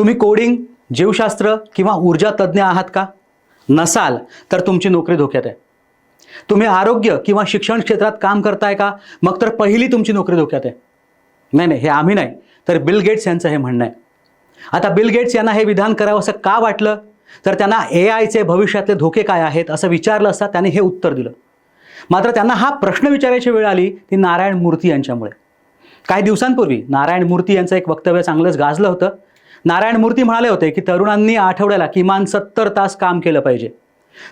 तुम्ही कोडिंग जीवशास्त्र किंवा ऊर्जा तज्ज्ञ आहात का? नसाल तर तुमची नोकरी धोक्यात आहे. तुम्ही आरोग्य किंवा शिक्षण क्षेत्रात काम करताय का? मग तर पहिली तुमची नोकरी धोक्यात आहे. नाही नाही हे आम्ही नाही तर बिल गेट्स यांचं हे म्हणणं आहे. आता बिल गेट्स यांना हे विधान करावं असं का वाटलं? तर त्यांना ए आयचे भविष्यातले धोके काय आहेत असं विचारलं असता त्याने हे उत्तर दिलं. मात्र त्यांना हा प्रश्न विचारायची वेळ आली ती नारायण मूर्ती यांच्यामुळे. काही दिवसांपूर्वी नारायण मूर्ती यांचं एक वक्तव्य चांगलंच गाजलं होतं. नारायण मूर्ती म्हणाले होते की तरुणांनी आठवड्याला किमान सत्तर तास काम केलं पाहिजे.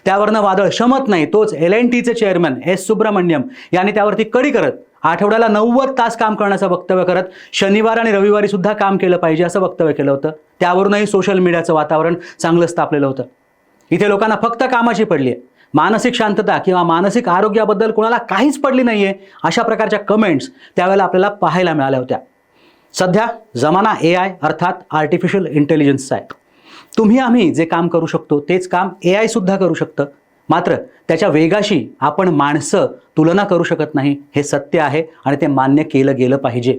त्यावरनं वादळ शमत नाही तोच एल एन टीचे चेअरमॅन एस सुब्रमण्यम यांनी त्यावरती कडी करत आठवड्याला नव्वद तास काम करण्याचं वक्तव्य करत शनिवार आणि रविवारी सुद्धा काम केलं पाहिजे असं वक्तव्य केलं होतं. त्यावरूनही सोशल मीडियाचं वातावरण चांगलंच तापलेलं होतं. इथे लोकांना फक्त कामाची पडली आहे मानसिक शांतता किंवा मानसिक आरोग्याबद्दल कोणाला काहीच पडली नाही आहे अशा प्रकारच्या कमेंट्स त्यावेळेला आपल्याला पाहायला मिळाल्या होत्या. सध्या जमाना ए आय अर्थात आर्टिफिशियल इंटेलिजन्सचा आहे. तुम्ही आम्ही जे काम करू शकतो तेच काम ए आयसुद्धा करू शकतं. मात्र त्याच्या वेगाशी आपण माणसं तुलना करू शकत नाही हे सत्य आहे आणि ते मान्य केलं गेलं पाहिजे.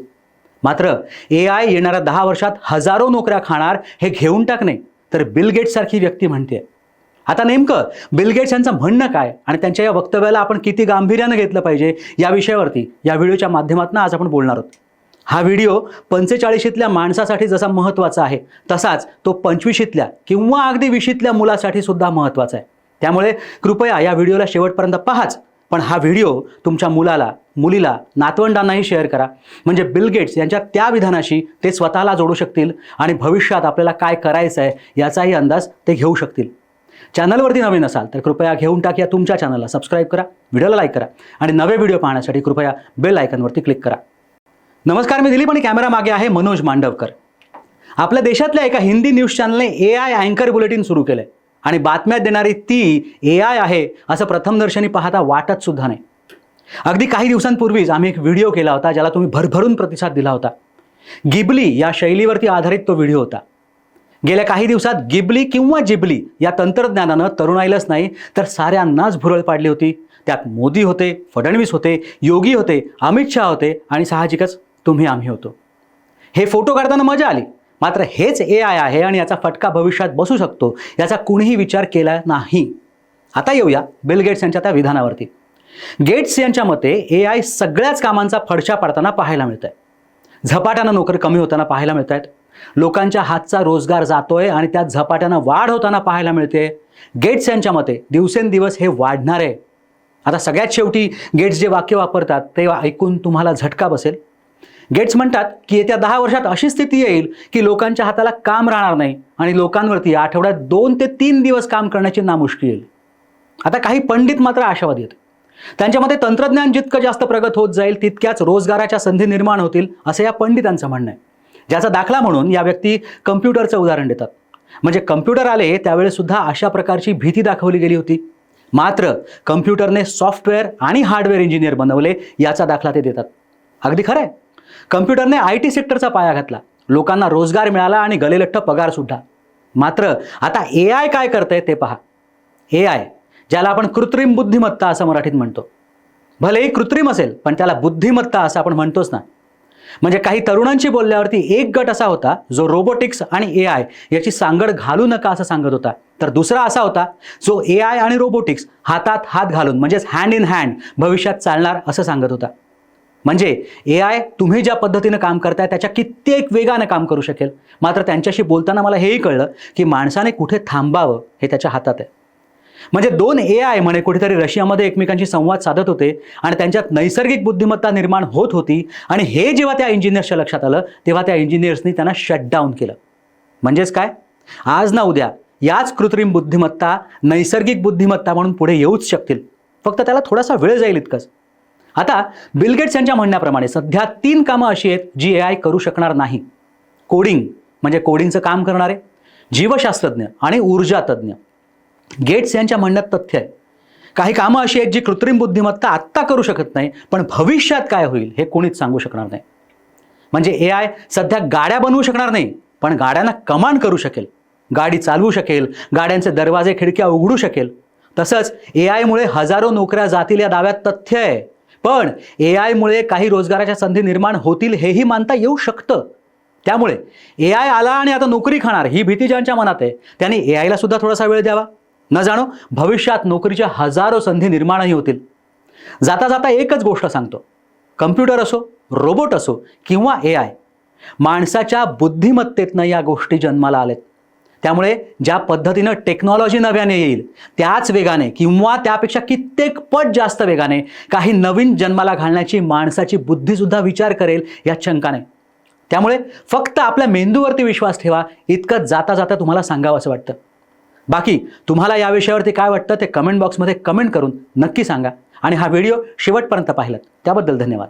मात्र ए आय येणाऱ्या दहा वर्षात हजारो नोकऱ्या खाणार हे घेऊन टाकणे तर बिल गेट्ससारखी व्यक्ती म्हणते. आता नेमकं बिल गेट्स यांचं म्हणणं काय आणि त्यांच्या या वक्तव्याला आपण किती गांभीर्यानं घेतलं पाहिजे या विषयावरती या व्हिडिओच्या माध्यमातून आज आपण बोलणार आहोत. हा व्हिडिओ पंचेचाळीशीतल्या माणसासाठी जसा महत्त्वाचा आहे तसाच तो पंचवीशीतल्या किंवा अगदी विशीतल्या मुलासाठी सुद्धा महत्त्वाचा आहे. त्यामुळे कृपया या व्हिडिओला शेवटपर्यंत पाहाच पण हा व्हिडिओ तुमच्या मुलाला मुलीला नातवंडांनाही शेअर करा. म्हणजे बिल गेट्स यांच्या त्या विधानाशी ते स्वतःला जोडू शकतील आणि भविष्यात आपल्याला काय करायचं आहे याचाही अंदाज ते घेऊ शकतील. चॅनलवरती नवीन असाल तर कृपया घेऊन टाक या तुमच्या चॅनलला सबस्क्राईब करा व्हिडिओला लाईक करा आणि नवे व्हिडिओ पाहण्यासाठी कृपया बेल आयकनवरती क्लिक करा. नमस्कार मी दिलीप आणि कॅमेरा मागे आहे मनोज मांडवकर. आपल्या देशातल्या एका हिंदी न्यूज चॅनलने ए आय अँकर बुलेटिन सुरू केलंय आणि बातम्या देणारी ती ए आय आहे असं प्रथमदर्शनी पाहता वाटत सुद्धा नाही. अगदी काही दिवसांपूर्वीच आम्ही एक व्हिडिओ केला होता ज्याला तुम्ही भरभरून प्रतिसाद दिला होता. गिबली या शैलीवरती आधारित तो व्हिडिओ होता. गेल्या काही दिवसात गिबली किंवा जिबली या तंत्रज्ञानानं तरुणाईलाच नाही तर साऱ्यांनाच भुरळ पाडली होती. त्यात मोदी होते फडणवीस होते योगी होते अमित शहा होते आणि साहजिकच तुम्ही आम्ही होतो. हे फोटो काढताना मजा आली. मात्र हेच ए आय आहे आणि याचा फटका भविष्यात बसू शकतो याचा कुणीही विचार केला नाही. आता येऊया बिल गेट्स यांच्या त्या विधानावरती. गेट्स यांच्या मते ए आय सगळ्याच कामांचा फडशा पडताना पाहायला मिळत आहे झपाट्यानं नोकरी कमी होताना पाहायला मिळत आहेत लोकांच्या हातचा रोजगार जातोय आणि त्यात झपाट्यानं वाढ होताना पाहायला मिळते. गेट्स यांच्या मते दिवसेंदिवस हे वाढणार. आहे आता सगळ्यात शेवटी गेट्स जे वाक्य वापरतात ते ऐकून तुम्हाला झटका बसेल. गेट्स म्हणतात की येत्या दहा वर्षात अशी स्थिती येईल की लोकांच्या हाताला काम राहणार नाही आणि लोकांवरती आठवड्यात दोन ते तीन दिवस काम करण्याची नामुष्की येईल. आता काही पंडित मात्र आशावादी आहेत त्यांच्या मते तंत्रज्ञान जितकं जास्त प्रगत होत जाईल तितक्याच रोजगाराच्या संधी निर्माण होतील असं या पंडितांचं म्हणणं आहे. ज्याचा दाखला म्हणून या व्यक्ती कम्प्युटरचं उदाहरण देतात. म्हणजे कम्प्युटर आले त्यावेळेस सुद्धा अशा प्रकारची भीती दाखवली गेली होती. मात्र कम्प्युटरने सॉफ्टवेअर आणि हार्डवेअर इंजिनियर बनवले याचा दाखला ते देतात. अगदी खरं आहे. कम्प्युटरने आय टी सेक्टरचा पाया घातला. लोकांना रोजगार मिळाला आणि गलेलठ्ठ पगार सुद्धा. मात्र आता ए आय काय करतंय ते पहा. ए आय ज्याला आपण कृत्रिम बुद्धिमत्ता असं मराठीत म्हणतो. भलेही कृत्रिम असेल पण त्याला बुद्धिमत्ता असं आपण म्हणतोच ना. म्हणजे काही तरुणांशी बोलल्यावरती एक गट असा होता जो रोबोटिक्स आणि ए आय याची सांगड घालू नका असं सांगत होता. तर दुसरा असा होता जो ए आय आणि रोबोटिक्स हातात हात घालून म्हणजेच हँड इन हँड भविष्यात चालणार असं सांगत होता. म्हणजे ए आय तुम्ही ज्या पद्धतीनं काम करताय त्याच्या कित्येक वेगानं काम करू शकेल. मात्र त्यांच्याशी बोलताना मला हेही कळलं की माणसाने कुठे थांबावं हे त्याच्या हातात आहे. म्हणजे दोन ए आय म्हणे कुठेतरी रशियामध्ये एकमेकांशी संवाद साधत होते आणि त्यांच्यात नैसर्गिक बुद्धिमत्ता निर्माण होत होती आणि हे जेव्हा त्या इंजिनियर्सच्या लक्षात आलं तेव्हा त्या इंजिनियर्सनी त्यांना शटडाऊन केलं. म्हणजेच काय? आज ना उद्या याच कृत्रिम बुद्धिमत्ता नैसर्गिक बुद्धिमत्ता म्हणून पुढे येऊच शकतील. फक्त त्याला थोडासा वेळ जाईल इतकंच. आता बिल गेट्स यांच्या म्हणण्याप्रमाणे सध्या तीन कामं अशी आहेत जी ए आय करू शकणार नाही. कोडिंग म्हणजे कोडिंगचं काम करणारे जीवशास्त्रज्ञ आणि ऊर्जा तज्ज्ञ गेट्स यांच्या म्हणण्यात तथ्य आहे. काही कामं अशी आहेत जी कृत्रिम बुद्धिमत्ता आत्ता करू शकत नाही पण भविष्यात काय होईल हे कोणीच सांगू शकणार नाही. म्हणजे ए आय सध्या गाड्या बनवू शकणार नाही पण गाड्यांना कमांड करू शकेल. गाडी चालवू शकेल गाड्यांचे दरवाजे खिडक्या उघडू शकेल. तसंच ए आयमुळे हजारो नोकऱ्या जातील या दाव्यात तथ्य आहे. पण ए आयमुळे काही रोजगाराच्या संधी निर्माण होतील हेही मानता येऊ शकतं. त्यामुळे ए आय आला आणि आता नोकरी खाणार ही भीती ज्यांच्या मनात आहे त्यांनी ए आयला सुद्धा थोडासा वेळ द्यावा. न जाणो भविष्यात नोकरीच्या हजारो संधी निर्माणही होतील. जाता जाता एकच गोष्ट सांगतो. कम्प्युटर असो रोबोट असो किंवा ए आय माणसाच्या बुद्धिमत्तेतनं या गोष्टी जन्माला आलेत. त्यामुळे ज्या पद्धतीनं टेक्नॉलॉजी नव्याने येईल त्याच वेगाने किंवा त्यापेक्षा कित्येक पट जास्त वेगाने काही नवीन जन्माला घालण्याची माणसाची बुद्धीसुद्धा विचार करेल या शंकाने. त्यामुळे फक्त आपल्या मेंदूवरती विश्वास ठेवा इतकं जाता जाता तुम्हाला सांगावं असं वाटतं. बाकी तुम्हाला या विषयावरती काय वाटतं ते कमेंट बॉक्समध्ये कमेंट करून नक्की सांगा. आणि हा व्हिडिओ शेवटपर्यंत पाहिलात. त्याबद्दल धन्यवाद.